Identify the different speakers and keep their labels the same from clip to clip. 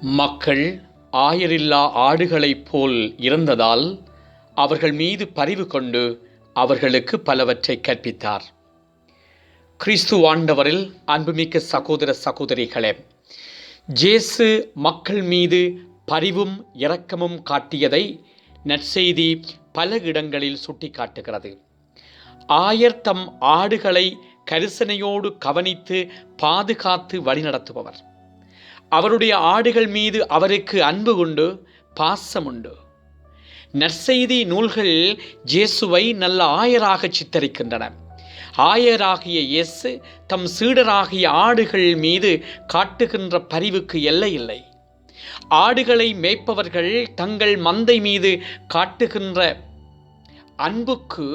Speaker 1: மக்கள் ஆயரில்லா ஆடுகளைப் போல் இருந்ததால் அவர்கள் மீது பரிவு கொண்டு அவர்களுக்கு பலவற்றை கற்பித்தார். கிறிஸ்து ஆண்டவரில் அன்புமிக்க சகோதர சகோதரிகளே ஜேசு மக்கள் மீது பரிவும் இரக்கமும் காட்டியதை நற்செய்தி பல இடங்களில் சுட்டிக்காட்டுகிறது. ஆயர் தம் ஆடுகளை கரிசனையோடு கவனித்து பாதுகாத்து வழிநடத்துபவர். அவருடைய ஆடுகள் மீது அவருக்கு அன்பு உண்டு பாசம் உண்டு. நற்செய்தி நூல்கள் இயேசுவை நல்ல ஆயராக சித்தரிக்கின்றன. ஆயராகிய இயேசு தம் சீடராகிய ஆடுகள் மீது காட்டுகின்ற பரிவுக்கு எல்லை இல்லை. ஆடுகளை மேய்ப்பவர்கள் தங்கள் மந்தை மீது காட்டுகின்ற அன்புக்கு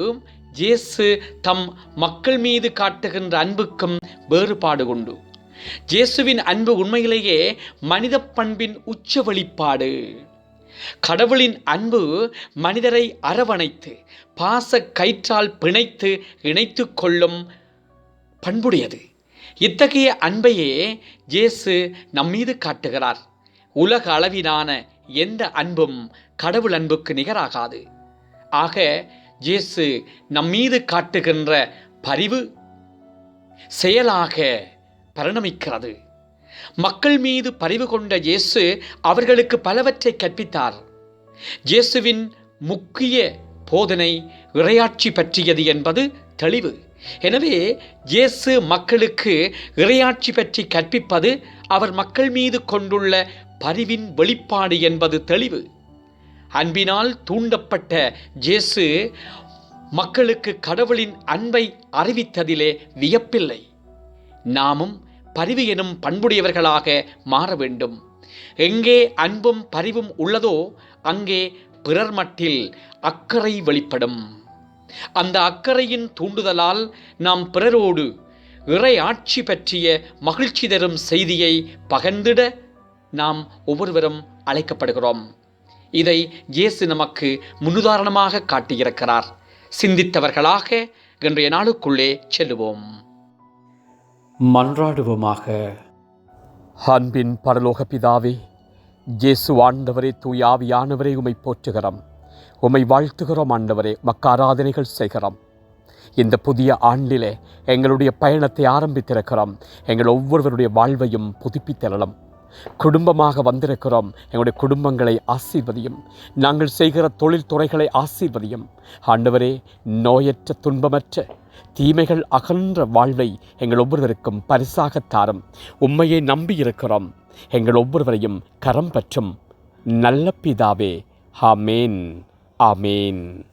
Speaker 1: இயேசு தம் மக்கள் மீது காட்டுகின்ற அன்புக்கும் வேறுபாடு உண்டு. இயேசுவின் அன்பு உண்மையிலேயே மனித பண்பின் உச்ச வெளிப்பாடு கடவுளின் அன்பு மனிதரை அரவணைத்து பாச கயிற்றால் பிணைத்து இணைத்து கொள்ளும் பண்புடையது. இத்தகைய அன்பையே இயேசு நம்மீது காட்டுகிறார். உலக அளவிலான எந்த அன்பும் கடவுள் அன்புக்கு நிகராகாது. ஆக இயேசு நம்மீது காட்டுகின்ற பரிவு செயலாக பரிணமிக்கிறது. மக்கள் மீது பரிவு கொண்ட இயேசு அவர்களுக்கு பலவற்றை கற்பித்தார். இயேசுவின் முக்கிய போதனை இரையாட்சி பற்றியது என்பது தெளிவு. எனவே இயேசு மக்களுக்கு இறையாட்சி பற்றி கற்பிப்பது அவர் மக்கள் மீது கொண்டுள்ள பரிவின் வெளிப்பாடு என்பது தெளிவு. அன்பினால் தூண்டப்பட்ட ஜேசு மக்களுக்கு கடவுளின் அன்பை அறிவித்ததிலே வியப்பில்லை. நாமும் பரிவு எனும் பண்புடையவர்களாக மாற வேண்டும். எங்கே அன்பும் பரிவும் உள்ளதோ அங்கே பிறர் மட்டில் அக்கறை வெளிப்படும். அந்த அக்கறையின் தூண்டுதலால் நாம் பிறரோடு இறை ஆட்சி பற்றிய மகிழ்ச்சி தரும் செய்தியை பகிர்ந்திட நாம் ஒவ்வொருவரும் அழைக்கப்படுகிறோம். இதை இயேசு நமக்கு முன்னுதாரணமாக காட்டியிருக்கிறார். சிந்தித்தவர்களாக இன்றைய நாளுக்குள்ளே செல்லுவோம். மன்றாடுவோமாக. அன்பின் பரலோக பிதாவே இயேசு ஆண்டவரே தூயாவியானவரே உமை போற்றுகிறோம். உமை வாழ்த்துகிறோம் ஆண்டவரே மக்க ஆராதனைகள் செய்கிறோம். இந்த புதிய ஆண்டிலே எங்களுடைய பயணத்தை ஆரம்பித்திருக்கிறோம். எங்கள் ஒவ்வொருவருடைய வாழ்வையும் புதுப்பித்தரலாம். குடும்பமாக வந்திருக்கிறோம். எங்களுடைய குடும்பங்களை ஆசீர்வதியும். நாங்கள் செய்கிற தொழில் துறைகளை ஆசீர்வதியும். ஆண்டவரே நோயற்ற துன்பமற்ற தீமைகள் அகன்ற வாழ்வை எங்கள் ஒவ்வொருவருக்கும் பரிசாக தாரும். உண்மையை நம்பியிருக்கிறோம். எங்கள் ஒவ்வொருவரையும் கரம் பற்றும். நல்ல பிதாவே ஆமேன். ஆமேன்.